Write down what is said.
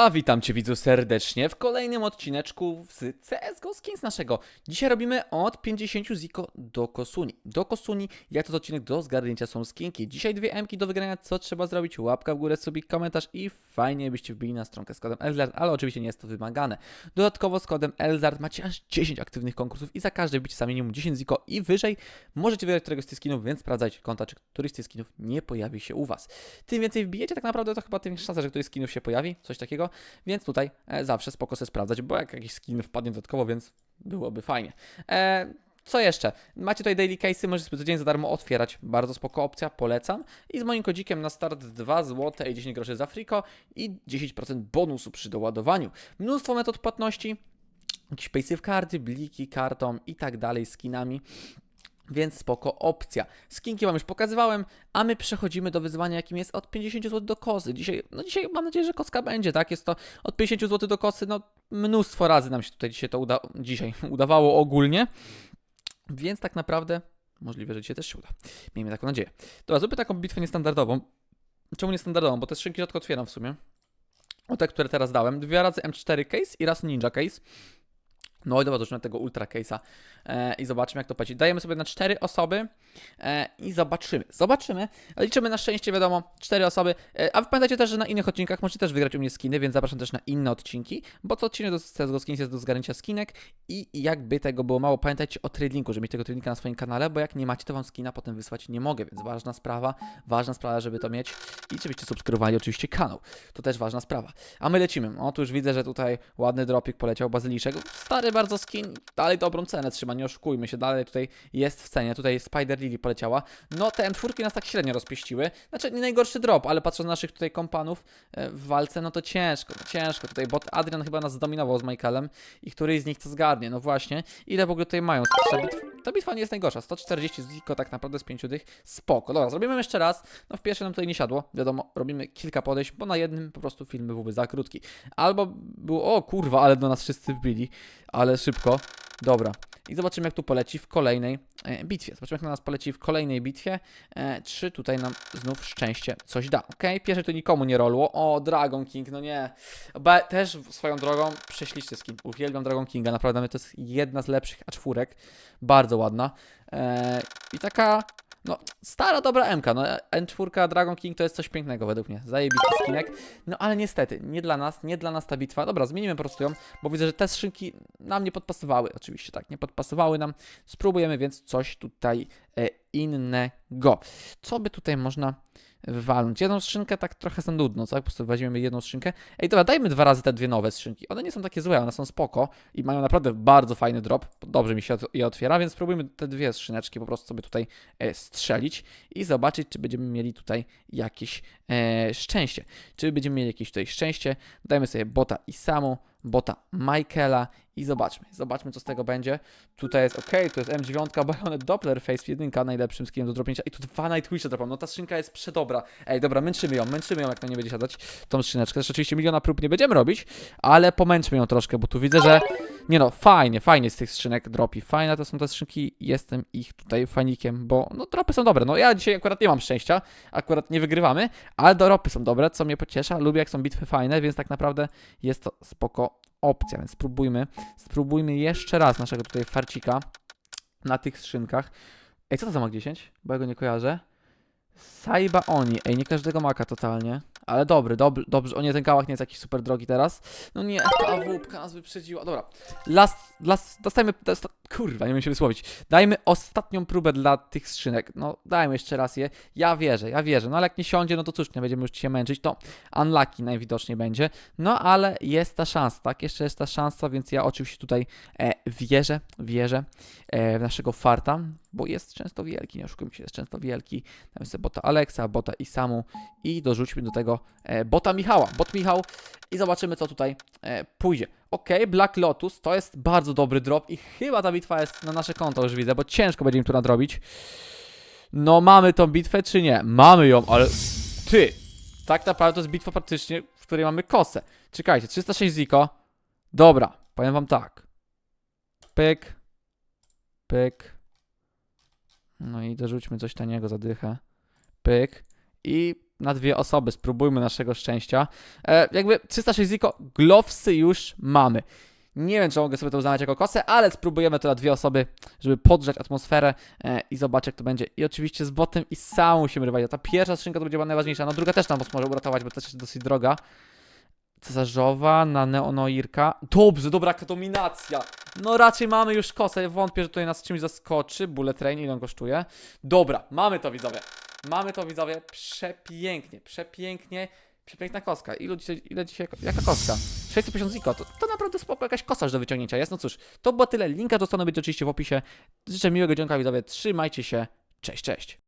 A witam Cię widzu serdecznie w kolejnym odcineczku z CSGO Skins naszego. Dzisiaj robimy od 50 ziko do Kosuni. Do Kosuni, jak to odcinek do zgarnięcia są skinki. Dzisiaj dwie Mki do wygrania, co trzeba zrobić? Łapka w górę, subik, komentarz i fajnie byście wbili na stronkę z kodem Elzard, ale oczywiście nie jest to wymagane. Dodatkowo z kodem Elzard macie aż 10 aktywnych konkursów i za każde bicie sam minimum 10 ziko i wyżej możecie wygrać któregoś z tych skinów, więc sprawdzajcie konta, czy któryś z tych skinów nie pojawi się u Was. Tym więcej wbijecie, tak naprawdę to chyba tym szansa, że któryś z skinów się pojawi, coś takiego, więc tutaj e, zawsze spoko sobie sprawdzać, bo jak jakiś skin wpadnie dodatkowo, więc byłoby fajnie. E, co jeszcze? Macie tutaj daily case'y, możecie codziennie za darmo otwierać. Bardzo spoko opcja, polecam. I z moim kodzikiem na start 2 zł i 10 groszy za friko i 10% bonusu przy doładowaniu. Mnóstwo metod płatności, jakieś paysafe karty, bliki, kartą i tak dalej, skinami. Więc spoko opcja. Skinki Wam już pokazywałem, a my przechodzimy do wyzwania, jakim jest od 50 zł do kosy. Dzisiaj, no dzisiaj mam nadzieję, że koska będzie, tak? Jest to od 50 zł do kosy, no mnóstwo razy nam się tutaj dzisiaj to uda dzisiaj udawało ogólnie. Więc tak naprawdę możliwe, że dzisiaj też się uda. Miejmy taką nadzieję. Dobra, zróbmy taką bitwę niestandardową. Czemu niestandardową? Bo te skrzynki rzadko otwieram w sumie. O te, które teraz dałem. Dwie razy M4 case i raz Ninja case. No i dobra, do tego ultra case'a e, i zobaczmy jak to płaci. Dajemy sobie na cztery osoby e, i zobaczymy. Zobaczymy. Liczymy na szczęście, wiadomo, cztery osoby. E, a pamiętajcie też, że na innych odcinkach możecie też wygrać u mnie skiny, więc zapraszam też na inne odcinki, bo co odcinek do CSGO Skins jest do zgarnięcia skinek i jakby tego było mało, pamiętajcie o tradingu, żeby mieć tego tradinga na swoim kanale, bo jak nie macie, to wam skina potem wysłać nie mogę, więc ważna sprawa, ważna sprawa, żeby to mieć i żebyście subskrybowali oczywiście kanał. To też ważna sprawa. A my lecimy. O, tu już widzę, że tutaj ładny dropik poleciał, bazyliszek. Stary bardzo skin, dalej dobrą cenę trzyma, nie oszukujmy się, dalej tutaj jest w cenie. Tutaj Spider Lily poleciała. No, te M4 nas tak średnio rozpieściły. Znaczy, nie najgorszy drop, ale patrząc na naszych tutaj kompanów e, w walce, no to ciężko, ciężko. Tutaj bot Adrian chyba nas zdominował z Michaelem i któryś z nich to zgarnie. No właśnie, ile w ogóle tutaj mają? Ta bitwa nie jest najgorsza. 140 ziko tak naprawdę z 5 dych. Spoko. Dobra, zrobimy jeszcze raz. No w pierwszym nam tutaj nie siadło. Wiadomo, robimy kilka podejść, bo na jednym po prostu film byłby za krótki. Albo było, o kurwa, ale do nas wszyscy wbili, ale szybko. Dobra. I zobaczymy, jak tu poleci w kolejnej e, bitwie. Zobaczymy, jak na nas poleci w kolejnej bitwie. E, czy tutaj nam znów szczęście coś da. Ok, pierwsze to nikomu nie rolło. O, Dragon King, no nie. Be, też swoją drogą prześliczny skin. Uwielbiam Dragon Kinga, naprawdę to jest jedna z lepszych A4. Bardzo ładna. E, I taka no, stara, dobra MK, no N4 Dragon King to jest coś pięknego według mnie, zajebisty skinek, no ale niestety, nie dla nas, nie dla nas ta bitwa, dobra, zmienimy po prostu ją, bo widzę, że te skrzynki nam nie podpasowały, oczywiście tak, nie podpasowały nam, spróbujemy więc coś tutaj e, innego, co by tutaj można wywalnąć, jedną skrzynkę tak trochę za nudno, po prostu weźmiemy jedną skrzynkę, ej dobra, dajmy dwa razy te dwie nowe skrzynki, one nie są takie złe, one są spoko i mają naprawdę bardzo fajny drop, dobrze mi się je otwiera, więc spróbujmy te dwie skrzyneczki po prostu sobie tutaj e, strzelić i zobaczyć, czy będziemy mieli tutaj jakieś e, szczęście. Czy będziemy mieli jakieś tutaj szczęście. Dajmy sobie bota i samu, bota Michaela i zobaczmy. Zobaczmy, co z tego będzie. Tutaj jest ok, to jest M9, Bayonet Doppler Face 1, najlepszym skinem do dropnięcia. I tu dwa Nightwisha dropam. No ta skrzynka jest przedobra. Ej, dobra, męczymy ją, męczymy ją, jak to nie będzie siadać, tą skrzyneczkę. Też oczywiście miliona prób nie będziemy robić, ale pomęczmy ją troszkę, bo tu widzę, że nie no, fajnie, fajnie z tych skrzynek dropi. Fajne to są te skrzynki, jestem ich tutaj fanikiem, bo no dropy są dobre. No ja dzisiaj akurat nie mam szczęścia, akurat nie wygrywamy, ale dropy są dobre, co mnie pociesza. Lubię jak są bitwy fajne, więc tak naprawdę jest to spoko opcja, więc spróbujmy. Spróbujmy jeszcze raz naszego tutaj farcika na tych skrzynkach. Ej, co to za mak 10? Bo ja go nie kojarzę. Saiba Oni. Ej, nie każdego maka totalnie. Ale dobry, dobry, dobrze. O nie, ten kałach nie jest jakiś super drogi teraz. No nie, ta wódka nas wyprzedziła. Dobra. Last, last, dostajmy, dosta, kurwa, nie wiem się wysłowić. Dajmy ostatnią próbę dla tych skrzynek. No, dajmy jeszcze raz je. Ja wierzę, ja wierzę. No ale jak nie siądzie, no to cóż, nie będziemy już się męczyć. To unlucky najwidoczniej będzie. No, ale jest ta szansa, tak? Jeszcze jest ta szansa, więc ja oczywiście tutaj e, wierzę, wierzę e, w naszego farta, bo jest często wielki, nie oszukujmy się, jest często wielki. Dajmy sobie bota Alexa, bota Isamu i dorzućmy do tego e, bota Michała. Bot Michał i zobaczymy, co tutaj e, pójdzie. Ok, Black Lotus to jest bardzo dobry drop i chyba ta bitwa jest na nasze konto, już widzę, bo ciężko będzie im tu nadrobić. No, mamy tą bitwę, czy nie? Mamy ją, ale... Ty! Tak naprawdę to jest bitwa praktycznie, w której mamy kosę. Czekajcie, 306 ziko. Dobra, powiem wam tak. Pyk. Pyk. No i dorzućmy coś taniego za dychę. Pyk. I na dwie osoby. Spróbujmy naszego szczęścia. E, jakby 306 ziko, glowsy już mamy. Nie wiem, czy mogę sobie to uznawać jako kosę, ale spróbujemy to na dwie osoby, żeby podgrzać atmosferę e, i zobaczyć, jak to będzie. I oczywiście z botem i sam musimy rywalizować. Ta pierwsza skrzynka to będzie chyba najważniejsza, no druga też nam może uratować, bo też jest dosyć droga. Cesarzowa na Neonoirka. Dobrze, dobra, jaka dominacja. No raczej mamy już kosę, wątpię, że tutaj nas czymś zaskoczy. Bullet Train, ile on kosztuje? Dobra, mamy to widzowie. Mamy to widzowie, przepięknie, przepięknie. Przepiękna koska. Ilu dzisiaj, ile dzisiaj, jaka koska? 650 ziko, to, to naprawdę spoko jakaś kosa do wyciągnięcia jest. No cóż, to było tyle. Linka do strony będzie oczywiście w opisie. Życzę miłego dzionka widzowie, trzymajcie się. Cześć, cześć.